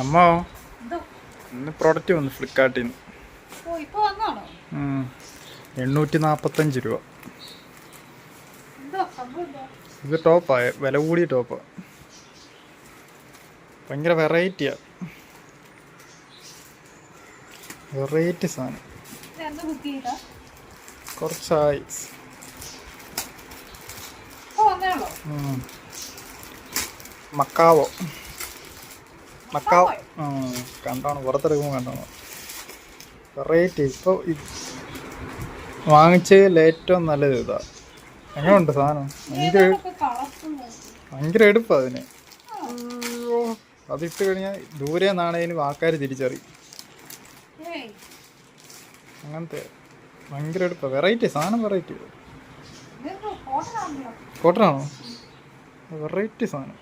അമ്മ. ഇന്ന് പ്രൊഡക്റ്റ് വന്നു ഫ്ലിപ്കാർട്ടിൽ നിന്ന് എണ്ണൂറ്റി നാൽപ്പത്തഞ്ച് രൂപ. ഇത് ടോപ്പായ വില കൂടിയ ടോപ്പാ ഭയങ്കര വെറൈറ്റിയാ വെറൈറ്റി സാധനം. കുറച്ചായി. മക്കാവോ. മക്കാവോ കണ്ടാണ്. പുറത്തെടുക്കുമ്പോൾ കണ്ടാണ്. വെറൈറ്റി ഇപ്പോൾ വാങ്ങിച്ചതിൽ ഏറ്റവും നല്ലത് ഇതാ. എങ്ങനെയുണ്ട് സാധനം? ഭയങ്കര ഭയങ്കര എടുപ്പാ അതിന്. അതിട്ട് കഴിഞ്ഞാൽ ദൂരെ നാണയന് ആൾക്കാർ തിരിച്ചറി. അങ്ങനത്തെ ഭയങ്കര എടുപ്പാ. വെറൈറ്റി സാധനം വെറൈറ്റി കോട്ടനാണോ വെറൈറ്റി സാധനം.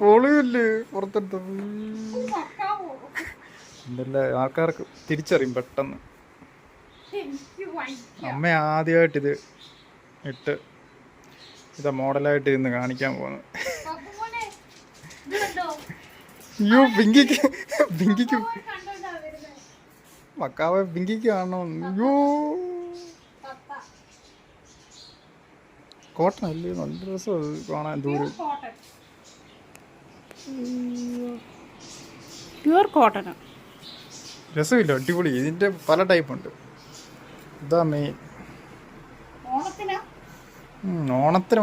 പൊളിയല്ലേ? പുറത്തെടുത്ത്. മക്കാവോ ആൾക്കാർക്ക് തിരിച്ചറിയും പെട്ടെന്ന്. അമ്മ ആദ്യമായിട്ട് ഇത് ഇട്ട് ഇതാ മോഡലായിട്ട് ഇന്ന് കാണിക്കാൻ പോന്നു? അയ്യോ പിങ്കിക്ക് പിങ്കിക്ക്. പപ്പുമോൻ ബിങ്കിക്ക് വരുന്നെ. മക്കാവെ പിങ്കിക്ക് കാണണം അയ്യോ. കോട്ടൺ അല്ലേ? നല്ല രസം കാണാൻ. ദൂരം. പ്യൂർ കോട്ടൺ രസമില്ല അടിപൊളി. ഇതിന്റെ പല ടൈപ്പ് ഉണ്ട്. ഇതാ മെയിൻ ഓണത്തിനാ?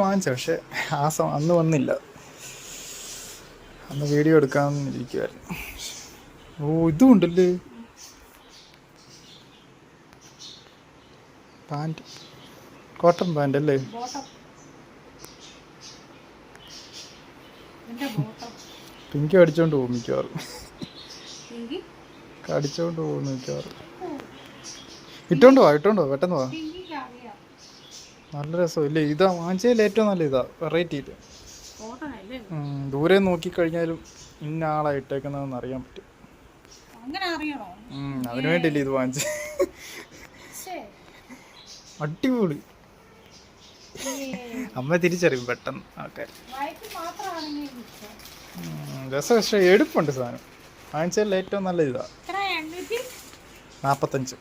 വാങ്ങിച്ച പക്ഷെ ആ സമ അന്ന് വന്നില്ല. അന്ന് വീഡിയോ എടുക്കാമെന്നിരിക്കുമായിരുന്നു ഓ ഇതും ഉണ്ടല്ലേ? പാന്റ് കോട്ടൺ പാന്റ് അല്ലേ? ബോട്ടം പിങ്കി അടിച്ചോണ്ട് പോകും മിക്കവാറും. അടിച്ചോണ്ട് പോകും മിക്കവാറും. ഇട്ടോണ്ട് പോവാ ഇട്ടോണ്ട് പോവാ പെട്ടെന്ന് പോവാ നല്ല രസം ഇല്ലേ ഇതാ വാങ്ങിച്ചതിൽ ഏറ്റവും നല്ല ഇതാ വെറൈറ്റി ഇല്ല ദൂരെ നോക്കിക്കഴിഞ്ഞാലും ഇന്ന ആളാ ഇട്ടേക്കുന്നതെന്ന് അറിയാൻ പറ്റും. അതിനു വേണ്ടിയില്ലേ ഇത് വാങ്ങിച്ചു. അടിപൊളി. അമ്മ തിരിച്ചറിയും പെട്ടെന്ന് ആൾക്കാർ രസം പക്ഷേ എടുപ്പുണ്ട് സാധനം. വാങ്ങിച്ചതിൽ ഏറ്റവും നല്ല ഇതാ. നാൽപ്പത്തഞ്ച്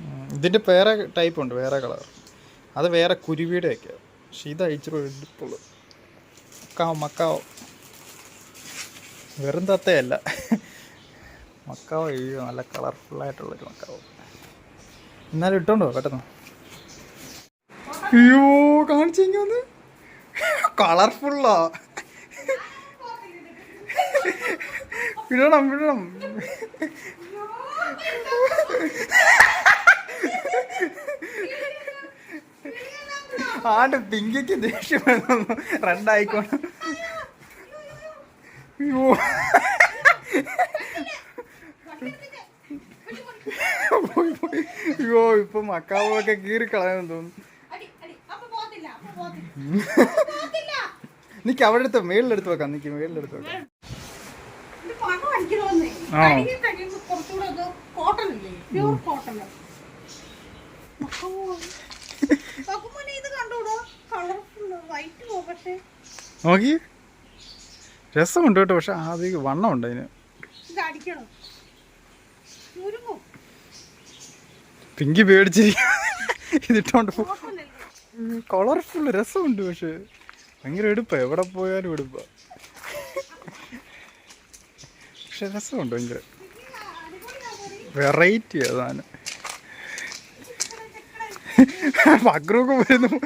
ഉം, ഇതിന്റെ വേറെ ടൈപ്പ് ഉണ്ട് വേറെ കളർ അത് വേറെ കുരുവിയുടെ ഒക്കെ. പക്ഷെ ഇത് ഇച്ചിരി എടുപ്പുള്ളൂ. Macao Macao. വെറും തത്തയല്ല. മക്കാവോ ഈ നല്ല കളർഫുള്ളായിട്ടുള്ളൊരു മക്കാവോ. എന്നാലും ഇട്ടോണ്ടോ പെട്ടെന്ന്? അയ്യോ കാണിച്ചെങ്കിൽ കളർഫുള്ളാ വിടണം വിടണം. ആണ്ട് പിങ്കിക്ക് ദേഷ്യം വരുന്നു. റെഡായിക്കോണം അയ്യോ. അയ്യോ ഇപ്പൊ മക്കാവൊക്കെ കീറി കളയാൻ തോന്നുന്നു. നിക്ക് അവിടെ എടുത്ത് മേളിലെടുത്ത് വെക്കാം. നിക്ക് മേളിലെടുത്ത് വെക്കാം. നോക്കി രസമുണ്ട് കേട്ടോ പക്ഷെ ആദ്യം വണ്ണമുണ്ട് അതിന്. പിങ്കി പേടിച്ചിരിക്കും. ഇതിട്ടോണ്ട് കളർഫുൾ രസമുണ്ട് പക്ഷെ. ഭയങ്കര എടുപ്പാ എവിടെ പോയാലും എടുപ്പാ. പക്ഷെ രസമുണ്ട് ഭയങ്കര. വെറൈറ്റി അതാണ് പക്രമൊക്കെ വരുന്നു.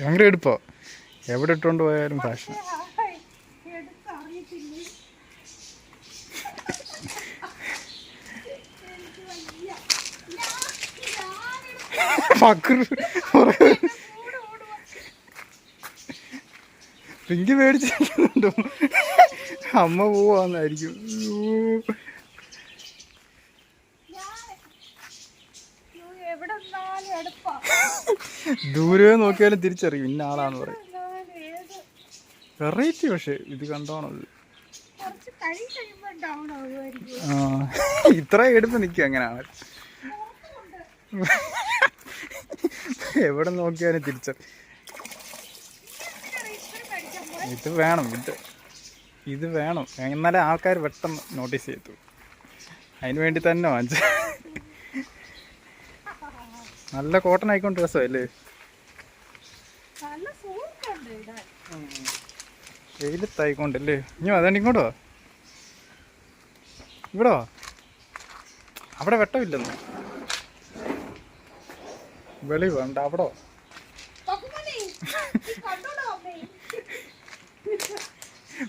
ഭയങ്കര എടുപ്പോ. എവിടെ ഇട്ടുകൊണ്ട് പോയാലും ഫാഷൻ എടുത്തറിയത്തില്ലേ പിങ്കി മേടിച്ചിട്ടുണ്ടോ. അമ്മ പോവാന്നായിരിക്കും. ദൂരെ നോക്കിയാലും തിരിച്ചറിയും. ഇന്ന ആളാന്ന് പറയും. വെറൈറ്റി പക്ഷെ ഇത് കണ്ടോണത്. ആ ഇത്ര എടുത്ത് നിൽക്കും അങ്ങനെയാണ് എവിടെ നോക്കിയാലും തിരിച്ച. ഇത് വേണം ഇത് ഇത് വേണം. എന്നാലേ ആൾക്കാർ പെട്ടെന്ന് നോട്ടീസ് ചെയ്തു അതിന് വേണ്ടി തന്നെ വാങ്ങിച്ച. നല്ല കോട്ടൺ ആയിക്കൊണ്ട് ഡ്രസ്സോ അല്ലേ വെയിലത്തായിക്കൊണ്ടല്ലേ? ഇനി അതാണ് ഇങ്ങോട്ടോ ഇവിടെ അവിടെ വെട്ടമില്ലെന്ന്. വെളി വേണ്ട അവിടെ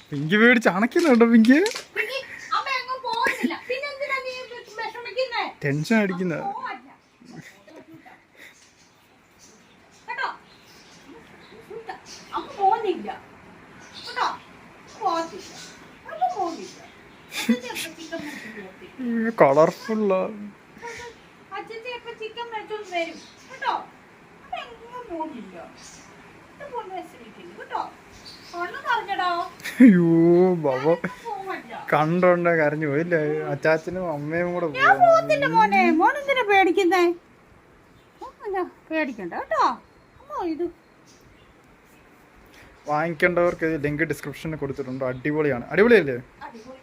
പിങ്കി പേടിച്ച് അണക്കുന്നുണ്ടോ പിങ്കി? ടെൻഷൻ അടിക്കുന്നത് വരും. കളർഫുള്ള. അച്ഛൻ ചിക്കൻ വരും. കേട്ടോ? അതെങ്ങും പോകില്ല. അയ്യോ ബാബ. കണ്ടോണ്ട കരഞ്ഞു പോയില്ല അച്ചാച്ചനും അമ്മയും കൂടെ. പോകത്തില്ല മോനെ. മോൻ എന്തിനാ പേടിക്കുന്നേ? പേടിക്കണ്ട കേട്ടോ? അമ്മ ഇത് വാങ്ങിക്കേണ്ടവർക്ക് ലിങ്ക് ഡിസ്ക്രിപ്ഷനിൽ കൊടുത്തിട്ടുണ്ട്. അടിപൊളിയാണ്. അടിപൊളിയല്ലേ അടിപൊളി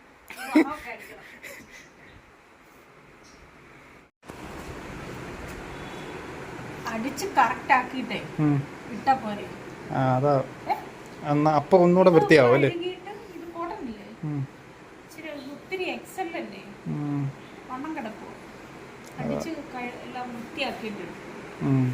അടിച്ച് കറക്റ്റ് ആക്കിയിട്ടേ. ഇട്ടാ പോരെ. അതാ. എന്നാ അപ്പൊ ഒന്നുകൂടെ വൃത്തിയാവും അല്ലേ? ഒത്തിരി എക്സൽ അല്ലേ? വണ്ണം കിടക്കും അടിച്ച് എല്ലാം വൃത്തിയാക്കിയിട്ട് ഉം.